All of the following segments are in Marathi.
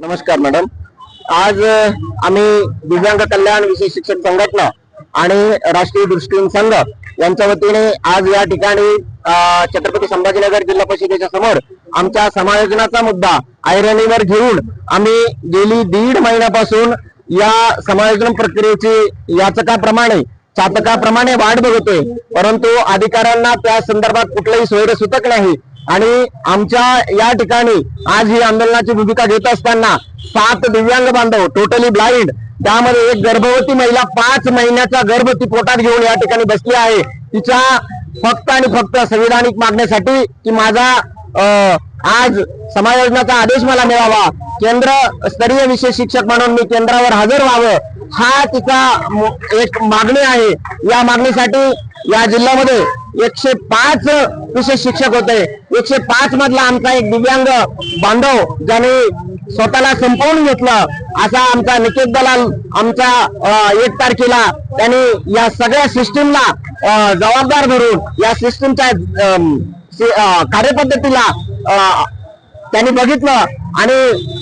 नमस्कार मॅडम आज आम्ही दिव्यांग कल्याण विशेष शिक्षक संघटना आणि राष्ट्रीय दृष्टीहीन संघ यांच्या वतीने आज या ठिकाणी छत्रपती संभाजीनगर जिल्हा परिषदेच्या समोर आमच्या समायोजनाचा मुद्दा ऐरणीवर घेऊन आम्ही गेली दीड महिन्यापासून या समायोजन प्रक्रियेची याचकाप्रमाणे चातकाप्रमाणे वाट बघतोय. परंतु अधिकाऱ्यांना त्या संदर्भात कुठलंही सोयरे सुतक नाही. आणि आमच्या या ठिकाणी आज ही आंदोलनाची भूमिका घेत असताना सात दिव्यांग बांधव टोटली ब्लाइंड त्यामध्ये एक गर्भवती महिला पाच महिन्याचा गर्भ ती पोटात घेऊन या ठिकाणी बसली आहे. तिच्या फक्त आणि फक्त संविधानिक मागण्यासाठी की माझा अं, आज समायोजनाचा आदेश मला मिळावा. केंद्र स्तरीय विशेष शिक्षक म्हणून मी केंद्रावर हजर व्हावं. हा तिचा एक मागणी आहे. या मागणीसाठी या जिल्ह्यामध्ये एकशे पाच विशेष शिक्षक होते. एकशे पाच मधला आमचा एक दिव्यांग बांधव ज्याने स्वतःला संपवून घेतलं असा आमचा निकेत दलाल आमच्या एक तारखेला त्यांनी या सगळ्या सिस्टीमला जबाबदार धरून या सिस्टीमच्या कार्यपद्धतीला त्यांनी बघितलं आणि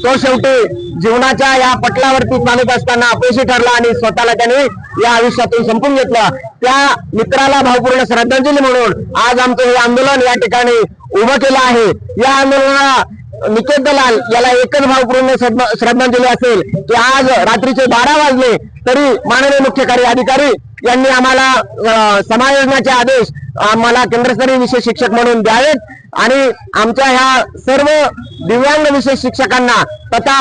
तो शेवटी जीवनाच्या या पटलावरती चालत असताना अपयशी ठरला आणि स्वतःला त्याने या आयुष्यातून संपून घेतलं. त्या मित्राला भावपूर्ण श्रद्धांजली म्हणून आज आमचं हे आंदोलन या ठिकाणी उभं केलं आहे. या आंदोलनाला निकेत दलाल याला एकच भावपूर्ण श्रद्धांजली असेल की आज रात्रीचे बारा वाजले तरी माननीय मुख्य कार्य अधिकारी यांनी आम्हाला समायोजनाचे आदेश आम्हाला केंद्रस्तरीय विशेष शिक्षक म्हणून द्यावेत. आणि आमच्या ह्या सर्व दिव्यांग विशेष शिक्षकांना तथा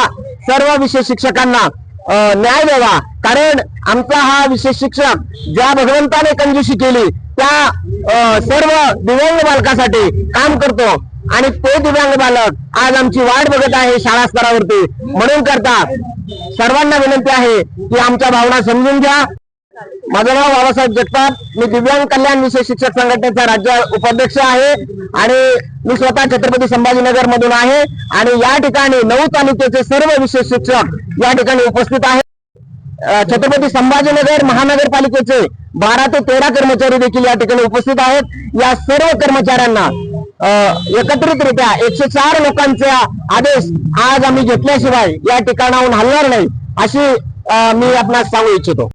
सर्व विशेष शिक्षकांना न्याय द्यावा. कारण आमचा हा विशेष शिक्षक ज्या भगवंताने कंजूशी केली त्या अं, सर्व दिव्यांग बालकासाठी काम करतो. आणि ते दिव्यांग बालक आज आमची वाट बघत आहे शाळा स्तरावरती. म्हणून करता सर्वांना विनंती आहे की आमच्या भावना समजून घ्या. माझं नाव बाबासाहेब जगताप. मी दिव्यांग कल्याण विशेष शिक्षक संघटनेचा राज्य उपाध्यक्ष आहे आणि मी स्वतः छत्रपती संभाजीनगर मधून आहे आणि या ठिकाणी नऊ तालुक्याचे सर्व विशेष शिक्षक या ठिकाणी उपस्थित आहेत. छत्रपती संभाजीनगर महानगरपालिकेचे बारा ते तेरा कर्मचारी देखील या ठिकाणी उपस्थित आहेत. या सर्व कर्मचाऱ्यांना एकत्रितरित्या एकशे चार लोकांचा आदेश आज आम्ही घेतल्याशिवाय या ठिकाणाहून हलणार नाही अशी मी आपणास सांगू इच्छितो.